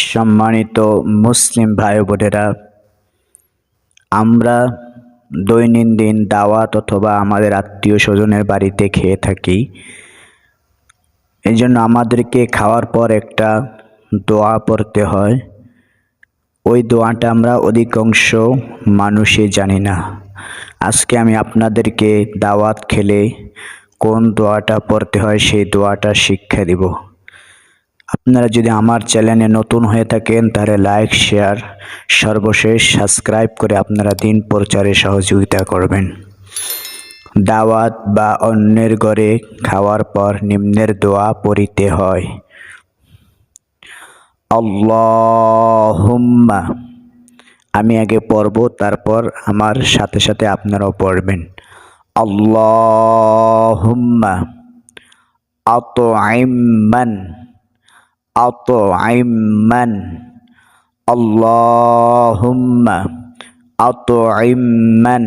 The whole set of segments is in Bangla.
সম্মানিত মুসলিম ভাই বোনেরা, আমরা দৈনন্দিন দাওয়াত অথবা আমাদের আত্মীয় স্বজনের বাড়িতে খেয়ে থাকি। এই জন্য আমাদেরকে খাওয়ার পর একটা দোয়া পড়তে হয়। ওই দোয়াটা আমরা অধিকাংশ মানুষই জানি না। আজকে আমি আপনাদেরকে দাওয়াত খেলে কোন দোয়াটা পড়তে হয় সেই দোয়াটা শিক্ষা দিব। আপনারা যদি আমার চ্যানেলে নতুন হয়ে থাকেন, তাহলে লাইক শেয়ার সর্বশেষ সাবস্ক্রাইব করে আপনারা দিন প্রচারে সহযোগিতা করবেন। দাওয়াত বা অন্যের ঘরে খাওয়ার পর নিম্নের দোয়া পড়িতে হয়। আল্লাহুম্মা, আমি আগে পড়ব, তারপর আমার সাথে সাথে আপনারাও পড়বেন। আল্লাহুম্মা أطعم من اللهم أطعم من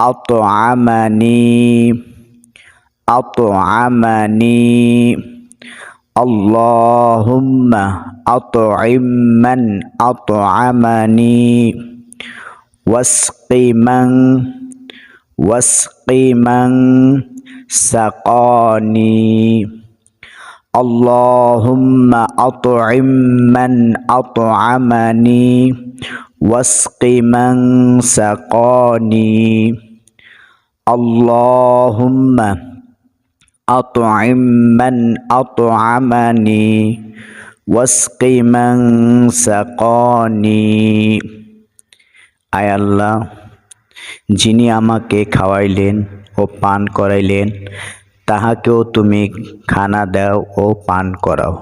أطعمني. أطعمني. اللهم أطعم من أطعمني. واسق من. واسق من سقاني. اللهم أطعم من أطعمني واسق من سقاني اللهم أطعم من أطعمني واسق من سقاني আয় আল্লাহ যিনি আমাকে খাওয়াইলেন ও পান করাইলেন তাহাকেও তুমি খানা দাও ও পান করাও।